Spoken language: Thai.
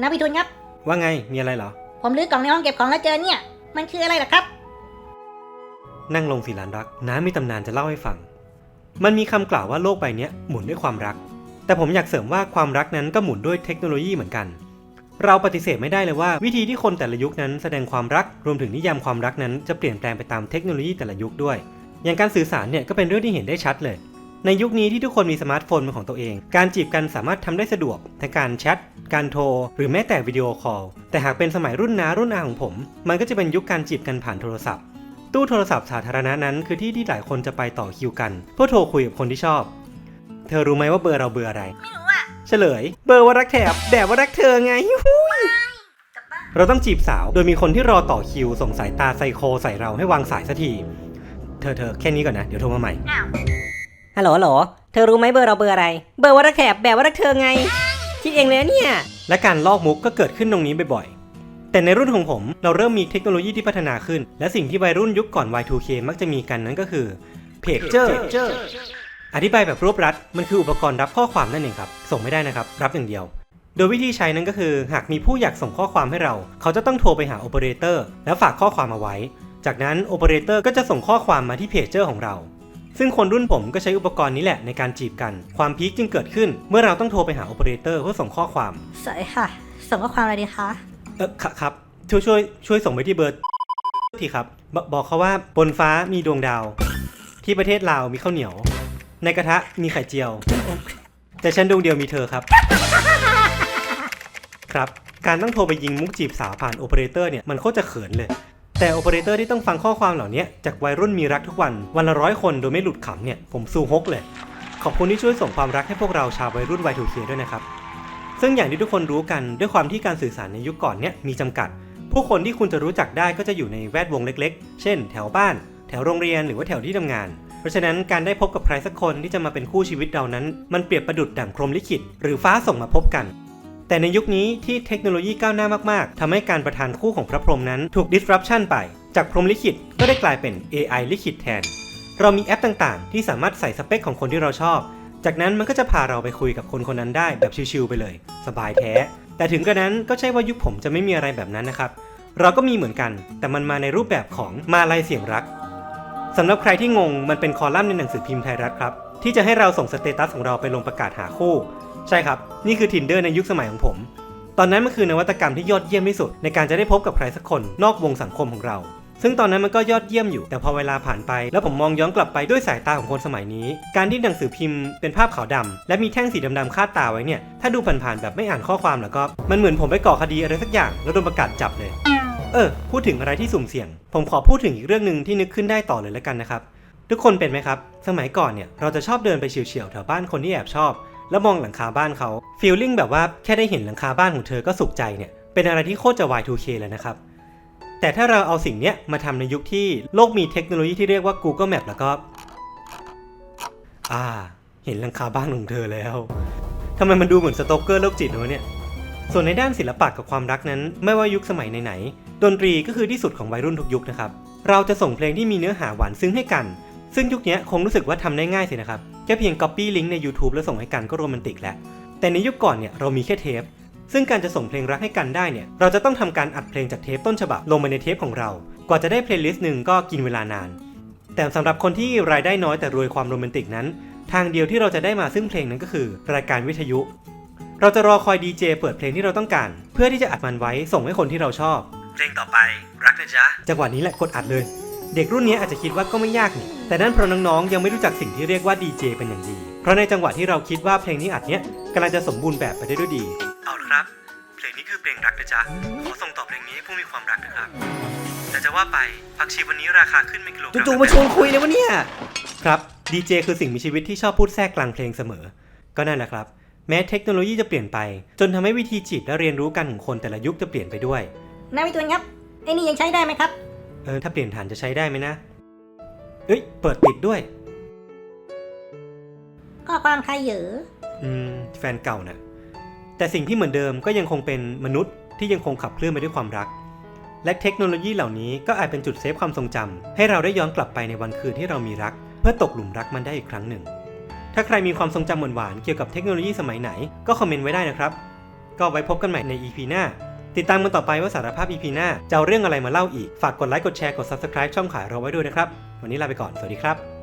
นะพี่ทุนครับ ว่าไง มีอะไรเหรอ ผมรื้อกล่องในห้องเก็บของแล้วเจอเนี่ย มันคืออะไรล่ะครับ นั่งลงสิหลานรัก น้ามีตำนานจะเล่าให้ฟัง มันมีคำกล่าวว่าโลกใบเนี้ยหมุนด้วยความรัก แต่ผมอยากเสริมว่าความรักนั้นก็หมุนด้วยเทคโนโลยีเหมือนกัน เราปฏิเสธไม่ได้เลยว่าวิธีที่คนแต่ละยุคนั้นแสดงความรัก รวมถึงนิยามความรักนั้นจะเปลี่ยนแปลงไปตามเทคโนโลยีแต่ละยุคด้วย อย่างการสื่อสารเนี่ยก็เป็นเรื่องที่เห็นได้ชัดเลย ในยุคนี้ที่ทุกคนมีสมาร์ทโฟนเป็นของตัวเอง การจีบกันสามารถทำได้สะดวกทั้งการแชท การโทร หรือแม้แต่วิดีโอคอล แต่หากเป็นสมัยรุ่นน้ารุ่นอาของผม มันก็จะเป็นยุคการจีบกันผ่านโทรศัพท์ ตู้โทรศัพท์สาธารณะนั้นคือที่ที่หลายคนจะไปต่อคิวกัน เพื่อโทรคุยกับคนที่ชอบ เธอรู้ไหมว่าเบอร์เราเบอร์อะไร ไม่รู้อะ เฉลย เบอร์ว่ารักแถบแบบว่ารักเธอไงเราต้องจีบสาว โดยมีคนที่รอต่อคิวส่งสายตาไซโคใส่เราให้วางสายสักที เธอเธอแค่นี้ก่อนนะ เดี๋ยวโทรมาใหม่อ้าว ฮัลโหลฮัลโหลเธอรู้ไหมเบอร์เราเบอร์อะไร เบอร์ว่ารักแถบแบบว่ารักเธอไง คิดเองเลยเนี่ย และการลอกมุกก็เกิดขึ้นตรงนี้บ่อยๆ แต่ในรุ่นของผมเราเริ่มมีเทคโนโลยีที่พัฒนาขึ้น และสิ่งที่วัยรุ่นยุคก่อน Y2K มักจะมีกันนั้นก็คือเพจเจอร์อธิบายแบบรวบรัด มันคืออุปกรณ์รับข้อความนั่นเองครับ ส่งไม่ได้นะครับ รับอย่างเดียว โดยวิธีใช้นั้นก็คือ หากมีผู้อยากส่งข้อความให้เรา เขาจะต้องโทรไปหาโอเปอเรเตอร์แล้วฝากข้อความเอาไว้ จากนั้นโอเปอเรเตอร์ก็จะส่งข้อความมาที่เพจเจอร์ของเรา ซึ่งคนรุ่นผมก็ใช้อุปกรณ์นี้แหละในการจีบกัน ความพีคจึงเกิดขึ้น เมื่อเราต้องโทรไปหาโอเปอเรเตอร์เพื่อส่งข้อความ สวัสดีค่ะ ส่งข้อความอะไรดีคะ เออครับครับช่วยช่วยช่วยส่งไปที่เบอร์ทีครับบบอกเขาว่าบนฟ้ามีดวงดาว ที่ประเทศลาวมีข้าวเหนียว ในกระทะมีไข่เจียว แต่ฉันดวงเดียวมีเธอครับ ครับ การต้องโทรไปยิงมุกจีบสาวผ่านโอเปอเรเตอร์เนี่ยมันโคตรจะเขินเลย แต่โอเปอเรเตอร์ที่ต้องฟังข้อความเหล่านี้จากวัยรุ่นมีรักทุกวันวันละร้อยคนโดยไม่หลุดขำเนี่ยผมซูฮกเลย ขอบคุณที่ช่วยส่งความรักให้พวกเราชาววัยรุ่น Y2K ด้วยนะครับ ซึ่งอย่างที่ทุกคนรู้กันด้วยความที่การสื่อสารในยุคก่อนเนี่ยมีจำกัด ผู้คนที่คุณจะรู้จักได้ก็จะอยู่ในแวดวงเล็ก ๆ เช่น แถวบ้าน แถวโรงเรียนหรือว่าแถวที่ทำงาน เพราะฉะนั้นการได้พบกับใครสักคนที่จะมาเป็นคู่ชีวิตเรานั้น มันเปรียบประดุดดั่งพรหมลิขิตหรือฟ้าส่งมาพบกัน แต่ในยุคนี้ที่เทคโนโลยีก้าวหน้ามาก ๆทำให้การประทานคู่ของพระพรหมนั้นถูก disruption ไป จากพรหมลิขิตก็ได้กลายเป็น AI ลิขิตแทน เรามีแอปต่าง ๆ ที่สามารถใส่สเปคของคนที่เราชอบ จากนั้นมันก็จะพาเราไปคุยกับคนคนนั้นได้แบบชิวๆไปเลย สบายแท้ แต่ถึงกระนั้นก็ใช่ว่ายุคผมจะไม่มีอะไรแบบนั้นนะครับ เราก็มีเหมือนกัน แต่มันมาในรูปแบบของมาลายเสียงรัก สำหรับใครที่งงมันเป็นคอลัมน์ในหนังสือพิมพ์ไทยรัฐครับ ที่จะให้เราส่งสเตตัสของเราไปลงประกาศหาคู่ ใช่ครับ นี่คือ Tinder ในยุคสมัยของผม ตอนนั้นมันคือนวัตกรรมที่ยอดเยี่ยมที่สุด ในการจะได้พบกับใครสักคนนอกวงสังคมของเรา ซึ่งตอนนั้นมันก็ยอดเยี่ยมอยู่ แต่พอเวลาผ่านไป แล้วผมมองย้อนกลับไปด้วยสายตาของคนสมัยนี้ การที่หนังสือพิมพ์เป็นภาพขาวดำและมีแท่งสีดำๆคาดตาไว้เนี่ยถ้าดูผ่านๆแบบไม่อ่านข้อความแล้วก็มันเหมือนผมไปก่อคดีอะไรสักอย่างแล้วโดนประกาศจับเลย เออ พูดถึงอะไรที่สุ่มเสี่ยง ผมขอพูดถึงอีกเรื่องหนึ่งที่นึกขึ้นได้ต่อเลยแล้วกันนะครับ ทุกคนเป็นไหมครับ สมัยก่อนเนี่ยเราจะชอบเดินไปเฉียวๆแถวบ้านคนที่แอบชอบ แล้วมองหลังคาบ้านเขาฟีลลิ่งแบบว่าแค่ได้เห็นหลังคาบ้านของเธอก็สุขใจเนี่ยเป็นอะไรที่โคตรจะ Y2K เลยนะครับ แต่ถ้าเราเอาสิ่งเนี้ยมาทำในยุคที่โลกมีเทคโนโลยีที่เรียกว่า Google Map แล้วก็ อ่า เห็นหลังคาบ้านของเธอแล้วทำไมมันดูเหมือนสโตเกอร์โรคจิตวะเนี่ยส่วนในด้านศิลปะกับความรักนั้น ไม่ว่ายุคสมัยไหนๆ ดนตรีก็คือที่สุดของวัยรุ่นทุกยุคนะครับ เราจะส่งเพลงที่มีเนื้อหาหวานซึ้งให้กัน ซึ่งยุคนี้คงรู้สึกว่าทำได้ง่ายสินะครับแค่เพียง Copy ลิงก์ใน YouTube แล้วส่งให้กันก็โรแมนติกแล้วแต่ในยุคก่อนเนี่ยเรามีแค่เทป ซึ่งการจะส่งเพลงรักให้กันได้เนี่ยเราจะต้องทำการอัดเพลงจากเทปต้นฉบับลงไปในเทปของเรา กว่าจะได้เพลย์ลิสต์หนึ่งก็กินเวลานาน แต่สำหรับคนที่รายได้น้อยแต่รวยความโรแมนติกนั้น ทางเดียวที่เราจะได้มาซึ่งเพลงนั้นก็คือ รายการวิทยุ เราจะรอคอยดีเจเปิดเพลงที่เราต้องการ เพื่อที่จะอัดมันไว้ส่งให้คนที่เราชอบ เพลงต่อไปรักนะจ๊ะ จังหวะนี้แหละกดอัดเลย เด็กรุ่นนี้อาจจะคิดว่าก็ไม่ยากนี่ แต่นั่นเพราะน้องๆ ยังไม่รู้จักสิ่งที่เรียกว่าดีเจเป็นอย่างดี เพราะในจังหวะที่เราคิดว่าเพลงที่อัดเนี้ยกำลังจะสมบูรณ์แบบไปได้ด้วยดี เอาละครับ เพลงนี้คือเพลงรักนะจ๊ะ ขอส่งต่อเพลงนี้ให้ผู้มีความรักนะครับ แต่จะว่าไปผักชีวันนี้ราคาขึ้นไม่กิโลกรัมจู่ๆมาชวนคุยเลยวะเนี่ย ครับดีเจคือสิ่งมีชีวิตที่ชอบพูดแทรกกลางเพลงเสมอ ก็นั่นแหละครับแม้เทคโนโลยีจะเปลี่ยนไป จนทำให้วิธีจีบและเรียนรู้กันของคนแต่ละยุคจะเปลี่ยนไปด้วย นะพี่ทุนครับ ไอ้นี่ยังใช้ได้ไหมครับ เออ ถ้าเปลี่ยนฐานจะใช้ได้ไหมนะ เอ้ย เปิดติดด้วย ข้อความใครเหยออืม แฟนเก่าน่ะ แต่สิ่งที่เหมือนเดิมก็ยังคงเป็นมนุษย์ที่ยังคงขับเคลื่อนไปด้วยความรัก และเทคโนโลยีเหล่านี้ก็อาจเป็นจุดเซฟความทรงจำให้เราได้ย้อนกลับไปในวันคืนที่เรามีรัก เพื่อตกหลุมรักมันได้อีกครั้งหนึ่ง ถ้าใครมีความทรงจำหวานๆเกี่ยวกับเทคโนโลยีสมัยไหนก็คอมเมนต์ไว้ได้นะครับ ก็ไว้พบกันใหม่ใน EP หน้า ติดตามกันต่อไปว่าสารภาพ EP หน้าจะเอาเรื่องอะไรมาเล่าอีก ฝากกดไลค์กดแชร์กด Subscribe ช่องขายเราไว้ด้วยนะครับ วันนี้ลาไปก่อน สวัสดีครับ